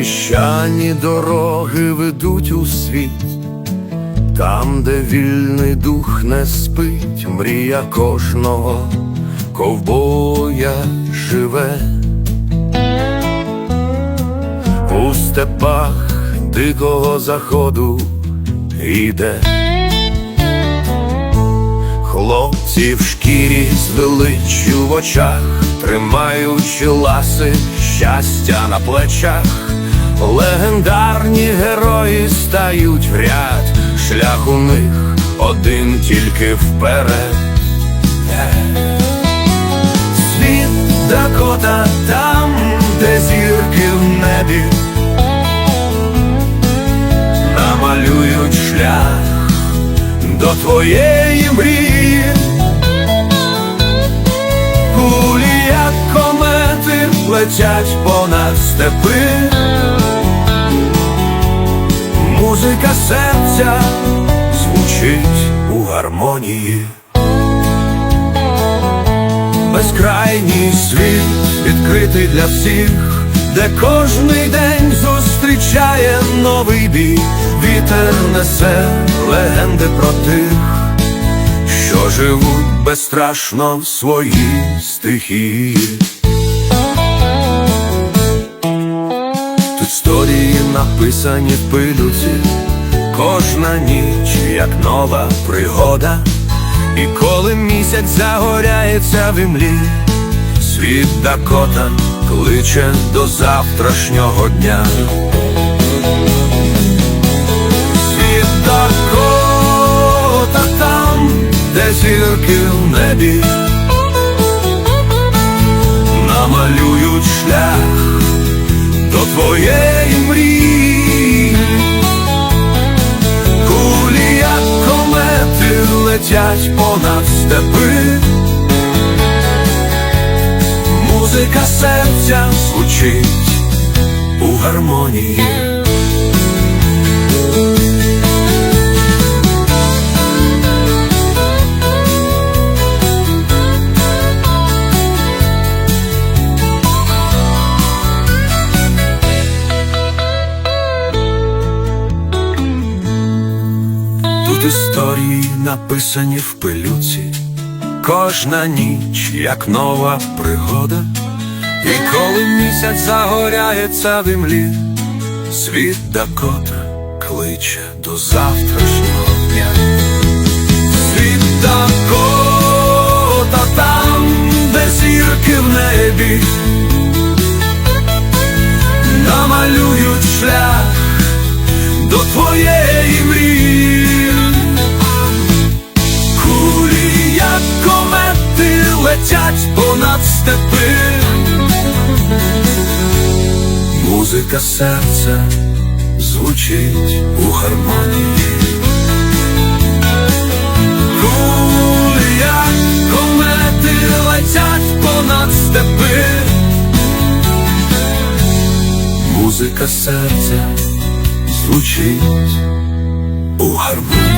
П'яні дороги ведуть у світ, там, де вільний дух не спить, мрія кожного ковбоя живе. У степах дикого заходу йде. Хлопці в шкірі з величчю в очах, тримаючи ласи щастя на плечах, легендарні герої стають в ряд, шлях у них один тільки вперед. Світ Дакота там, де зірки в небі, намалюють шлях до твоєї мрії. Летять понад степи. Музика серця звучить у гармонії. Безкрайній світ відкритий для всіх, де кожний день зустрічає новий бій, вітер несе легенди про тих, що живуть безстрашно в своїй стихії. Написані в пилюці, кожна ніч, як нова пригода. І коли місяць загоряється в імлі, світ Дакота кличе до завтрашнього дня. Світ Дакота там, де зірки в небі, намалюють шлях до твоєї мрії. Летять понад степи. Музика серця звучить у гармонії. Тут історії написані в пилюці, кожна ніч, як нова пригода, і коли місяць загоряється в імлі, світ Дакота кличе до завтрашнього дня. Летять понад степи. Музика серця звучить у гармонії. Кулі, комети, летять понад степи. Музика серця звучить у гармонії.